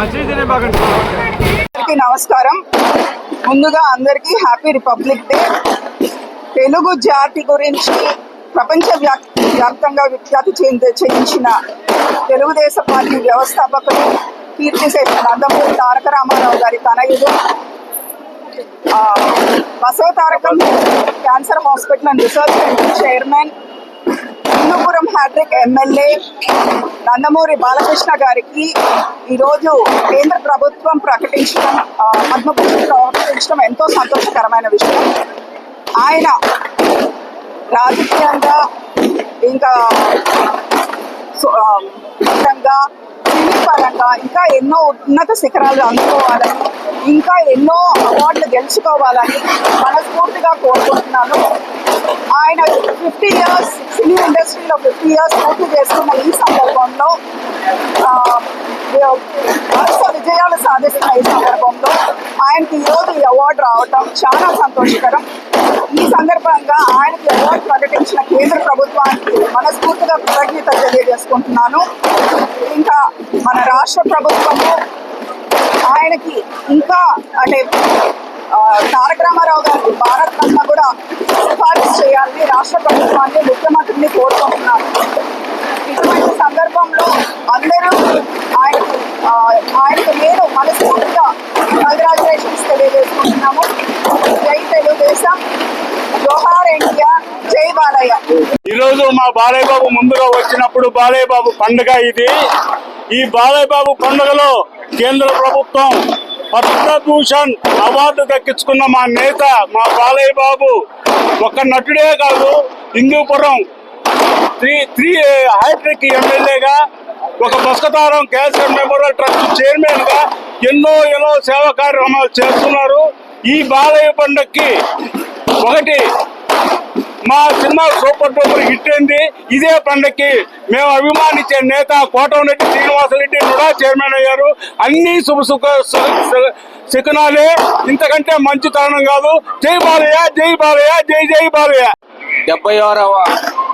అందరికీ నమస్కారం. ముందుగా అందరికీ హ్యాపీ రిపబ్లిక్ డే. తెలుగు జాతి గురించి ప్రపంచ వ్యాప్తంగా విఖ్యాతి చెంది చేయించిన తెలుగుదేశం పార్టీ వ్యవస్థాపకులు కీర్తిశేష నందమూరి తారక రామారావు గారి తనయుడు. Basava Tarakam cancer hospital and research centre chairman. Hindupuram hattrick MLA Nandamuri Balakrishna గారికి ఈరోజు కేంద్ర ప్రభుత్వం ప్రకటించడం పద్మభూషణ్ ప్రకటించడం ఎంతో సంతోషకరమైన విషయం. ఆయన రాజకీయంగా ఇంకా సు- విధంగా సినీ పరంగా ఇంకా ఎన్నో ఉన్నత శిఖరాలు అందుకోవాలని ఇంకా ఎన్నో అవార్డులు గెలుచుకోవాలని మనస్ఫూర్తిగా కోరుకుంటున్నాను. ఆయన ఫిఫ్టీ ఇయర్స్ సినీ ఇండస్ట్రీలో ఫిఫ్టీ ఇయర్స్ పూర్తి చేస్తున్న ఈ సందర్భంలో వరుస విజయాలు సాధిస్తున్న ఈ సందర్భంలో ఆయనకి ఈరోజు ఈ అవార్డు రావటం చాలా సంతోషకరం. ఈ సందర్భంగా ఆయనకి అవార్డు ప్రకటించిన కేంద్ర ప్రభుత్వానికి మనస్ఫూర్తిగా కృతజ్ఞత తెలియజేసుకుంటున్నాను. ఇంకా మన రాష్ట్ర ప్రభుత్వము ఆయనకి ఇంకా అంటే తారక రామారావు గారికి భారత్ రత్న కూడా సిఫారసు చేయాలని రాష్ట్ర ప్రభుత్వాన్ని ముఖ్యమంత్రిని కోరుకుంటున్నాను ఇటువంటి సందర్భంలో అందరూ ఆయనకు ఆయనకు నేను మనస్ఫూర్తిగా కంగ్రాచులేషన్స్ తెలియజేసుకుంటున్నాము. జై తెలుగుదేశం. జోహార్ ఇండియా జై బాలయ్య. ఈరోజు మా బాలయ్య బాబు ముందుగా వచ్చినప్పుడు బాలయ్య బాబు పండుగ ఇది. ఈ బాలయ్య బాబు పండుగలో కేంద్ర ప్రభుత్వం పద్మభూషణ్ అవార్డు దక్కించుకున్న మా నేత మా బాలయ్య బాబు ఒక నటుడే కాదు హిందూపురం త్రీ త్రీ హైట్రిక్ ఎమ్మెల్యేగా ఒక బస్కతారం క్యాన్సర్ మెమోరియల్ ట్రస్ట్ చైర్మన్గా ఎన్నో ఎన్నో సేవా కార్యక్రమాలు చేస్తున్నారు. ఈ బాలయ్య పండుగకి ఒకటి మా సినిమా సూపర్ డూపర్ హిట్ అయింది. ఇదే పండక్కి మేము అభిమానించే నేత కోటమిరెడ్డి శ్రీనివాసరెడ్డి కూడా చైర్మన్ అయ్యారు. అన్ని శుభ సుఖ శకునాలే. ఇంతకంటే మంచి తరుణం కాదు. జై బాలయ్య జై బాలయ్య జై జై బాలయ్య. డెబ్బై ఆరవ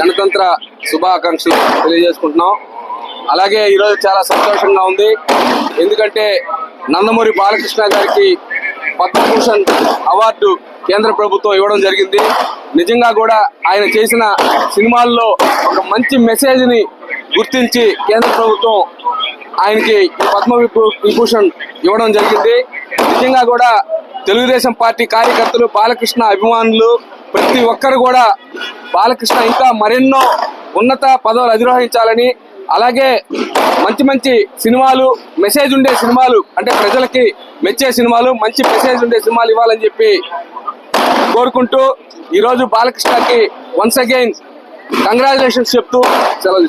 గణతంత్ర శుభాకాంక్షలు తెలియజేసుకుంటున్నాం. అలాగే ఈరోజు చాలా సంతోషంగా ఉంది. ఎందుకంటే నందమూరి బాలకృష్ణ గారికి పద్మభూషణ్ అవార్డు కేంద్ర ప్రభుత్వం ఇవ్వడం జరిగింది. నిజంగా కూడా ఆయన చేసిన సినిమాల్లో ఒక మంచి మెసేజ్ని గుర్తించి కేంద్ర ప్రభుత్వం ఆయనకి పద్మ విభూషణ్ ఇవ్వడం జరిగింది. నిజంగా కూడా తెలుగుదేశం పార్టీ కార్యకర్తలు బాలకృష్ణ అభిమానులు ప్రతి ఒక్కరు కూడా బాలకృష్ణ ఇంకా మరెన్నో ఉన్నత పదవులు అధిరోహించాలని అలాగే మంచి మంచి సినిమాలు మెసేజ్ ఉండే సినిమాలు అంటే ప్రజలకి మెచ్చే సినిమాలు మంచి మెసేజ్ ఉండే సినిమాలు ఇవ్వాలని చెప్పి కోరుకుంటూ ఈరోజు బాలకృష్ణకి వన్స్ అగైన్ కంగ్రాచులేషన్స్ చెప్తూ సెలవు